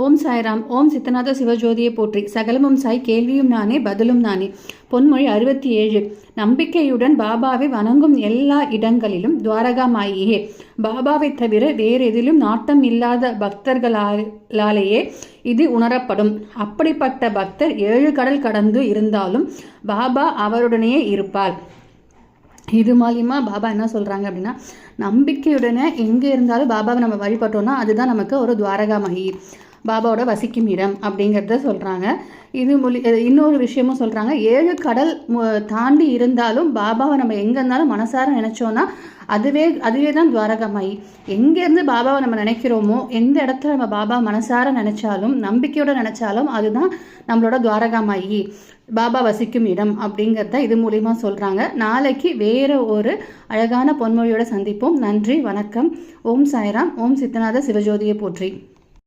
ஓம் சாய்ராம் ஓம் சித்தநாத சிவஜோதியை போற்றி. சகலமும் சாய் கேள்வியும் நானே பதிலும் நானே. பொன்மொழி அறுபத்தி ஏழு நம்பிக்கையுடன் பாபாவை வணங்கும் எல்லா இடங்களிலும் துவாரகா மாயியே பாபாவை தவிர வேறு எதிலும் நாட்டம் இல்லாத பக்தர்களாலேயே இது உணரப்படும். அப்படிப்பட்ட பக்தர் ஏழு கடல் கடந்து இருந்தாலும் பாபா அவருடனேயே இருப்பார். இது மூலியமா பாபா என்ன சொல்கிறாங்க அப்படின்னா நம்பிக்கையுடனே எங்கே இருந்தாலும் பாபாவை நம்ம வழிபட்டோம்னா அதுதான் நமக்கு ஒரு துவாரகா மகி பாபாவோட வசிக்கும் இடம் அப்படிங்கிறத சொல்கிறாங்க இது மொழி இன்னொரு விஷயமும் சொல்கிறாங்க ஏழு கடல் தாண்டி இருந்தாலும் பாபாவை நம்ம எங்கே இருந்தாலும் மனசார நினச்சோன்னா அதுவே அதுவே தான் துவாரகமாயி. எங்கேருந்து பாபாவை நம்ம நினைக்கிறோமோ எந்த இடத்துல நம்ம பாபா மனசார நினச்சாலும் நம்பிக்கையோடு நினச்சாலும் அதுதான் நம்மளோட துவாரகமாயி. பாபா வசிக்கும் இடம் அப்படிங்கிறத இது மூலிமா சொல்கிறாங்க நாளைக்கு வேறு ஒரு அழகான பொன்மொழியோட சந்திப்போம். நன்றி வணக்கம். ஓம் சாய்ராம். ஓம் சித்தநாத சிவஜோதியை போற்றி.